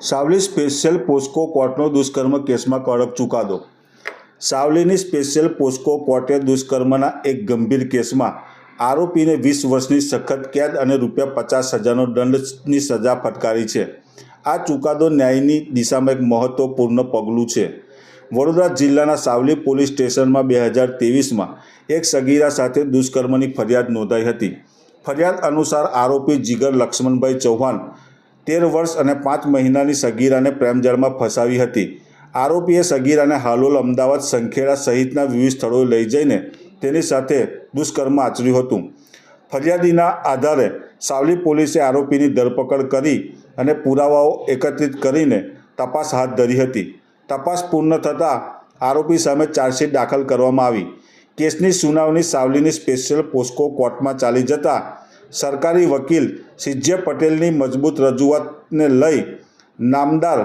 Savli special POCSO કોર્ટનો દુષ્કર્મ કેસમાં કડક ચુકાદો. સાવલીની સ્પેશિયલ પોસ્કો કોર્ટે દુષ્કર્મના એક ગંભીર કેસમાં આરોપીને વીસ વર્ષની સખત કેદ અને રૂપિયા પચાસ હજારનો દંડની સજા ફટકારી છે. આ ચુકાદો ન્યાયની દિશામાં એક મહત્વપૂર્ણ પગલું છે. વડોદરા જિલ્લાના સાવલી પોલીસ સ્ટેશનમાં બે હજાર ત્રેવીસમાં એક સગીરા સાથે દુષ્કર્મની ફરિયાદ નોંધાઈ હતી. ફરિયાદ અનુસાર આરોપી જીગર લક્ષ્મણભાઈ ચૌહાણ તેર વર્ષ અને પાંચ મહિનાની સગીરાને પ્રેમજળમાં ફસાવી હતી. આરોપીએ સગીરાને હાલોલ અમદાવાદ સંખેડા સહિતના વિવિધ સ્થળોએ લઈ જઈને તેની સાથે દુષ્કર્મ આચર્યું હતું. ફરિયાદીના આધારે સાવલી પોલીસે આરોપીની ધરપકડ કરી અને પુરાવાઓ એકત્રિત કરીને તપાસ હાથ ધરી હતી. તપાસ પૂર્ણ થતાં આરોપી સામે ચાર્જશીટ દાખલ કરવામાં આવી. કેસની સુનાવણી સાવલીની સ્પેશિયલ પોસ્કો કોર્ટમાં ચાલી જતાં સરકારી વકીલ સિજ્જે પટેલની મજબૂત રજૂઆતને લઈ નામદાર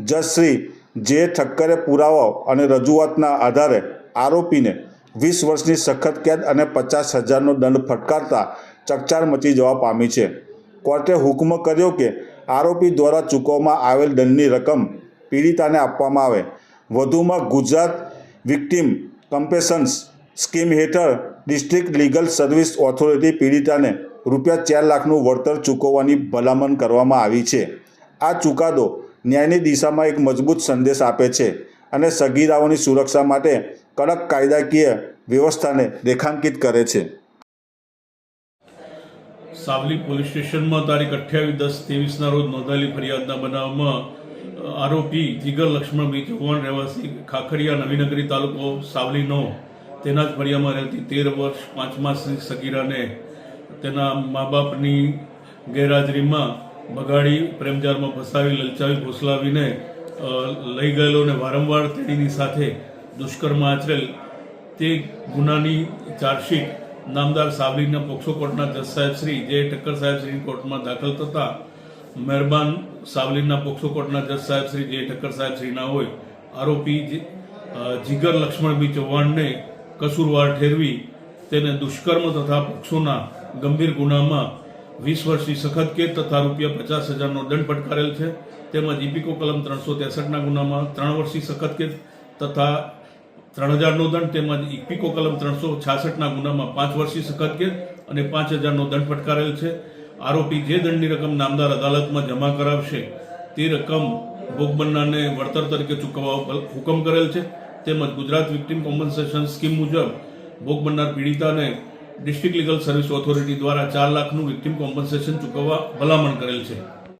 જજશ્રી જે ઠક્કરે પુરાવો અને રજૂઆતના આધારે આરોપીને વીસ વર્ષની સખત કેદ અને પચાસ હજારનો દંડ ફટકારતા ચકચાર મચી જવા પામી છે. કોર્ટે હુકમ કર્યો કે આરોપી દ્વારા ચૂકવવામાં આવેલ દંડની રકમ પીડિતાને આપવામાં આવે. વધુમાં ગુજરાત વિક્ટીમ કમ્પેશન્સ સ્કીમ હેઠળ ડિસ્ટ્રિક્ટ લીગલ સર્વિસ ઓથોરિટી પીડિતાને રૂપિયા ચાર લાખનું વળતર ચૂકવવાની ભલામણ કરવામાં આવી છે. આ ચુકાદો ન્યાયની દિશામાં એક મજબૂત સંદેશ આપે છે અને સગીરાઓની સુરક્ષા માટે કડક કાયદાકીય વ્યવસ્થાને રેખાંકિત કરે છે. સાવલી પોલીસ સ્ટેશનમાં તારીખ અઠ્યાવીસ દસ ત્રેવીસના રોજ નોંધાયેલી ફરિયાદના બનાવમાં આરોપી જીગર લક્ષ્મણભાઈ ચૌહાણ રહેવાસી ખાખરિયા નવીનગરી તાલુકો સાવલીનો. તેના જ ફરિયામાં રહેતી તેર વર્ષ પાંચ માસની સગીરાને તેના મા બાપની ગેરહાજરીમાં બગાડી પ્રેમજાળમાં ફસાવી, લલચાવી, ભોસલાવીને લઈ ગયેલો અને વારંવાર તેણીની સાથે દુષ્કર્મ આચરેલ તે ગુનાની ચાર્જશીટ નામદાર સાવલીના પોક્સો કોર્ટના જજ સાહેબ શ્રી જે ઠક્કર સાહેબ શ્રી કોર્ટમાં દાખલ થતા મહેરબાન સાવલીના પોક્સો કોર્ટના જજ સાહેબ શ્રી જે ઠક્કર સાહેબ શ્રીના હોય, આરોપી જીગર લક્ષ્મણભાઈ ચૌહાણને કસૂરવાર ઠેરવી તેને દુષ્કર્મ તથા પોક્સોના ગંભીર ગુનામાં વીસ વર્ષની સખત કેદ તથા રૂપિયા પચાસ હજારનો દંડ ફટકારેલ છે. તેમજ ઇપિકો કલમ ત્રણસો ત્રેસઠના ગુનામાં ત્રણ વર્ષની સખત કેદ તથા ત્રણ હજારનો દંડ તેમજ ઇપિકો કલમ ત્રણસો છાસઠના ગુનામાં પાંચ વર્ષની સખત કેદ અને પાંચ હજારનો દંડ ફટકારેલ છે. આરોપી જે દંડની રકમ નામદાર અદાલતમાં જમા કરાવશે તે રકમ ભોગ બનનારને વળતર તરીકે ચૂકવવા હુકમ કરેલ છે. તેમજ ગુજરાત વિક્ટિમ કોમ્પન્સેશન સ્કીમ મુજબ ભોગ બનનાર પીડિતાને ડિસ્ટ્રિક્ટ લીગલ સર્વિસ ઓથોરિટી દ્વારા ચાર લાખનું વિક્ટિમ કોમ્પન્સેશન ચૂકવવા ભલામણ કરેલ છે.